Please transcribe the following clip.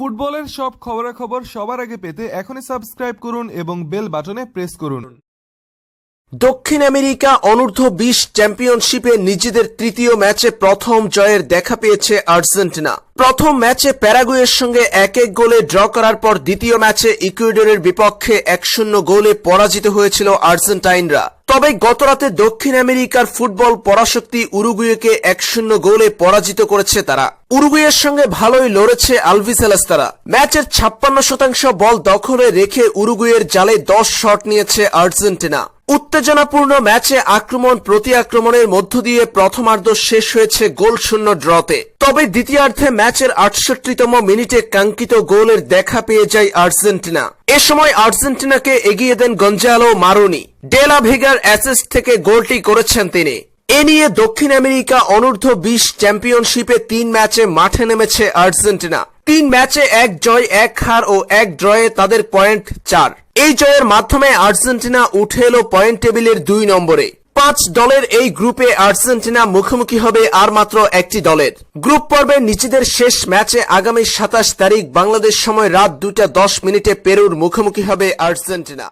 ফুটবলের সব খবরাখবর সবার আগে পেতে এখনই সাবস্ক্রাইব করুন এবং বেল বাটনে প্রেস করুন। দক্ষিণ আমেরিকা অনূর্ধ্ব বিশ চ্যাম্পিয়নশিপে নিজেদের তৃতীয় ম্যাচে প্রথম জয়ের দেখা পেয়েছে আর্জেন্টিনা। প্রথম ম্যাচে প্যারাগুয়ের সঙ্গে এক এক গোলে ড্র করার পর দ্বিতীয় ম্যাচে ইকুয়েডরের বিপক্ষে এক শূন্য গোলে পরাজিত হয়েছিল আর্জেন্টাইনরা। তবে গতরাতে দক্ষিণ আমেরিকার ফুটবল পরাশক্তি উরুগুয়েকে এক শূন্য গোলে পরাজিত করেছে তারা। উরুগুয়ের সঙ্গে ভালোই লড়েছে আলভিসেলাস্তারা ম্যাচের ছাপ্পান্ন শতাংশ বল দখলে রেখে উরুগুয়ের জালে দশ শট নিয়েছে আর্জেন্টিনা। উত্তেজনাপূর্ণ ম্যাচে আক্রমণ প্রতি আক্রমণের মধ্য দিয়ে প্রথমার্ধ শেষ হয়েছে গোল শূন্য ড্রতে। তবে দ্বিতীয়ার্ধে ম্যাচের আটষট্টিতম মিনিটে কাঙ্ক্ষিত গোলের দেখা পেয়ে যায় আর্জেন্টিনা। এ সময় আর্জেন্টিনাকে এগিয়ে দেন গঞ্জালো মারোনি। ডেলা ভেগার অ্যাসিস্ট থেকে গোলটি করেছেন তিনি। এ নিয়ে দক্ষিণ আমেরিকা অনূর্ধ্ব বিশ চ্যাম্পিয়নশিপে তিন ম্যাচে মাঠে নেমেছে আর্জেন্টিনা। তিন ম্যাচে এক জয়, এক হার ও এক ড্রয়ে তাদের পয়েন্ট চার। এই জয়ের মাধ্যমে আর্জেন্টিনা উঠে এলো পয়েন্ট টেবিলের দুই নম্বরে। পাঁচ দলের এই গ্রুপে আর্জেন্টিনা মুখোমুখি হবে আর মাত্র একটি দলের। গ্রুপ পর্বে নিজেদের শেষ ম্যাচে আগামী সাতাশ তারিখ বাংলাদেশ সময় রাত দুটা দশ মিনিটে পেরুর মুখোমুখি হবে আর্জেন্টিনা।